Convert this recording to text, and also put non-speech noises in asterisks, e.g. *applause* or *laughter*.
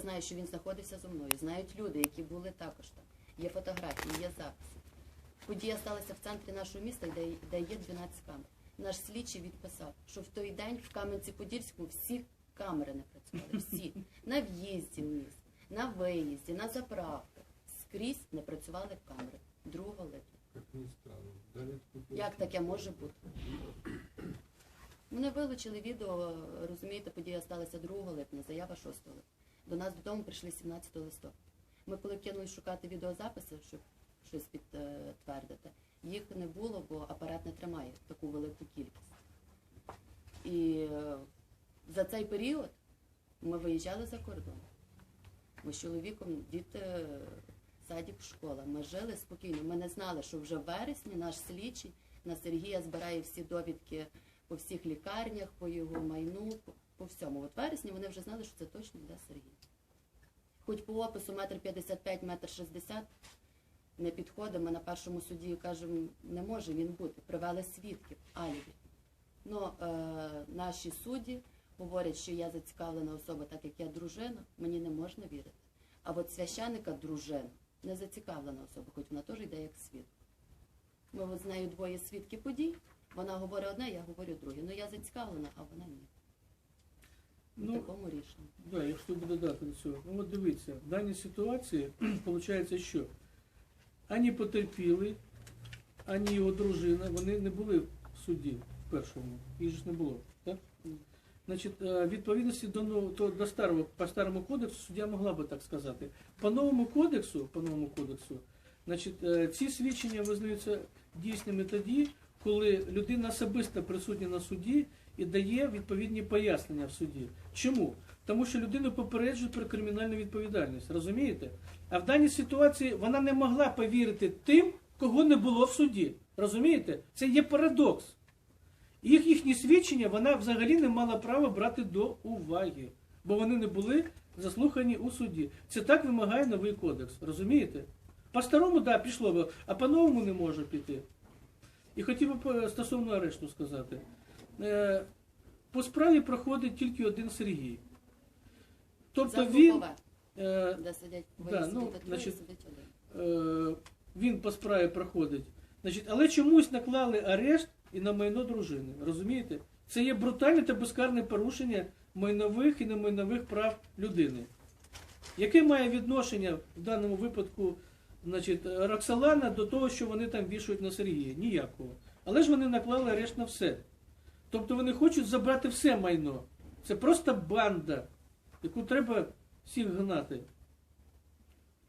жінка знає, що він знаходився зі мною. Знають люди, які були також там. Є фотографії, є записи. Подія сталася в центрі нашого міста, де, де є 12 камер. Наш слідчий відписав, що в той день в Кам'янці-Подільському всі камери не працювали. Всі. На в'їзді в міст, на виїзді, на заправках. Скрізь не працювали камери 2 липня. Як таке може бути? Вони вилучили відео, розумієте, подія сталася 2 липня, заява 6 липня. До нас додому прийшли 17 листопада. Ми коли кинулись шукати відеозаписи, щоб щось підтвердити, їх не було, бо апарат не тримає таку велику кількість. І е, за цей період ми виїжджали за кордон. Ми з чоловіком, діти, садик, школа. Ми жили спокійно. Ми не знали, що вже в вересні наш слідчий на Сергія збирає всі довідки по всіх лікарнях, по його майну, всьому. От вересні вони вже знали, що це точно буде Сергій. Хоч по опису метр 55, метр 60 не підходить, ми на першому суді кажемо, не може він бути. Привели свідків, алібі. Ну, е, наші судді говорять, що я зацікавлена особа, так як я дружина, мені не можна вірити. А от священника дружина не зацікавлена особа, хоч вона теж йде як свідок. Ми от з нею двоє свідки подій. Вона говорить одне, я говорю друге. Ну я зацікавлена, а вона ні. Ну, такому рішенні. Да, якщо додати до цього. Ну от дивіться, в даній ситуації *clears throat* виходить, що ані потерпілий, ані його дружина, вони не були в суді в першому. Їх ж не було. Так? Значить, е, відповідності до, то- до старого, по старому кодексу суддя могла би так сказати. По новому кодексу, по новому кодексу, значить, е, ці свідчення визнаються дійсними тоді, коли людина особисто присутня на суді і дає відповідні пояснення в суді. Чому? Тому що людину попереджують про кримінальну відповідальність, розумієте? А в даній ситуації вона не могла повірити тим, кого не було в суді. Розумієте? Це є парадокс. Їх їхні свідчення вона взагалі не мала права брати до уваги, бо вони не були заслухані у суді. Це так вимагає новий кодекс, розумієте? По-старому, да, пішло би, а по-новому не може піти. І хотів би стосовно арешту сказати. Е, По справі проходить тільки один Сергій. Тобто він, е, сидять да, ну, значить, е, він по справі проходить. Значить, але чомусь наклали арешт і на майно дружини. Розумієте? Це є брутальне та безкарне порушення майнових і немайнових прав людини. Яке має відношення в даному випадку значить, Роксолана до того, що вони там вішають на Сергія? Ніякого. Але ж вони наклали арешт на все. Тобто вони хочуть забрати все майно. Це просто банда, яку треба всіх гнати.